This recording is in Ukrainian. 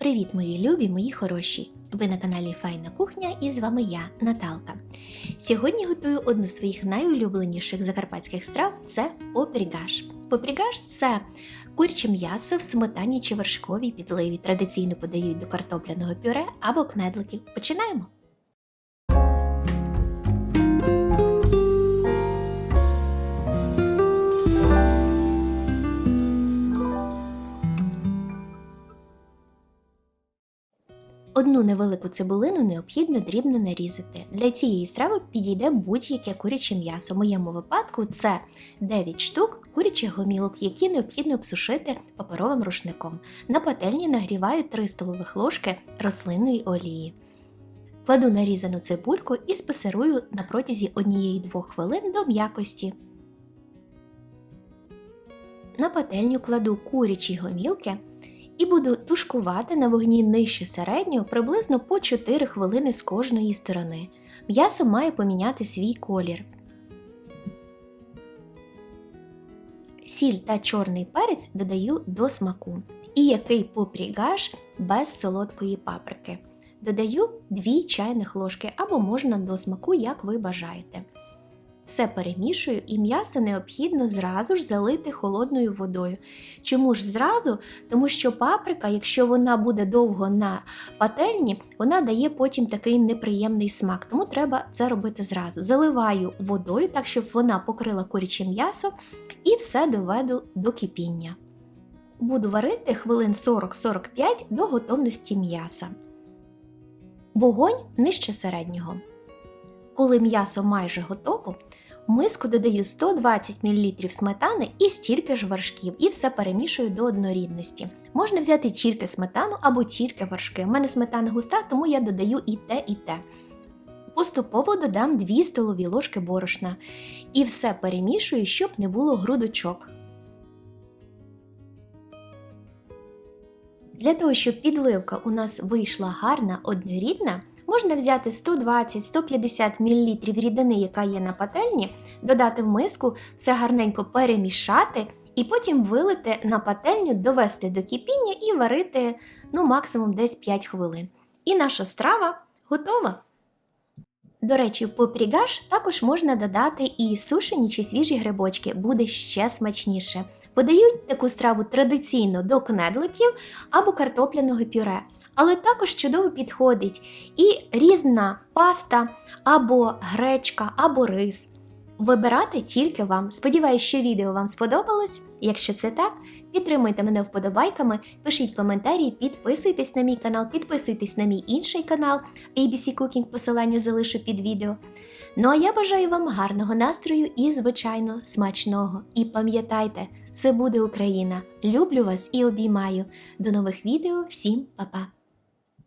Привіт, мої любі, мої хороші! Ви на каналі Файна Кухня і з вами я, Наталка. Сьогодні готую одну з своїх найулюбленіших закарпатських страв це попрігаш. Попрігаш це курче м'ясо в сметані чи вершковій підливі. Традиційно подають до картопляного пюре або кнедликів. Починаємо! Одну невелику цибулину необхідно дрібно нарізати. Для цієї страви підійде будь-яке куряче м'ясо. В моєму випадку це 9 штук курячих гомілок, які необхідно обсушити паперовим рушником. На пательні нагріваю 3 столових ложки рослинної олії. Кладу нарізану цибульку і спасирую на протязі 1-2 хвилин до м'якості. На пательню кладу курячі гомілки і буду тушкувати на вогні нижче середнього приблизно по 4 хвилини з кожної сторони. М'ясо має поміняти свій колір. Сіль та чорний перець додаю до смаку. І який попрігаш без солодкої паприки. Додаю 2 чайних ложки або можна до смаку, як ви бажаєте. Все перемішую і м'ясо необхідно зразу ж залити холодною водою. Чому ж зразу? Тому що паприка, якщо вона буде довго на пательні, вона дає потім такий неприємний смак. Тому треба це робити зразу. Заливаю водою, так щоб вона покрила куряче м'ясо і все доведу до кипіння. Буду варити хвилин 40-45 до готовності м'яса. Вогонь нижче середнього. Коли м'ясо майже готово, миску додаю 120 мл сметани і стільки ж вершків, і все перемішую до однорідності. Можна взяти тільки сметану або тільки вершки. У мене сметана густа, тому я додаю і те, і те. Поступово додам 2 столові ложки борошна і все перемішую, щоб не було грудочок. Для того, щоб підливка у нас вийшла гарна, однорідна, можна взяти 120-150 мл рідини, яка є на пательні, додати в миску, все гарненько перемішати і потім вилити на пательню, довести до кипіння і варити ну, максимум десь 5 хвилин. І наша страва готова. До речі, в попрігаш також можна додати і сушені чи свіжі грибочки, буде ще смачніше. Подають таку страву традиційно до кнедликів або картопляного пюре, але також чудово підходить і різна паста, або гречка, або рис. Вибирати тільки вам. Сподіваюсь, що відео вам сподобалось. Якщо це так, підтримуйте мене вподобайками, пишіть коментарі, підписуйтесь на мій канал, підписуйтесь на мій інший канал ABC Cooking, посилання залишу під відео. Ну а я бажаю вам гарного настрою і, звичайно, смачного. І пам'ятайте, все буде Україна! Люблю вас і обіймаю. До нових відео, всім па-па!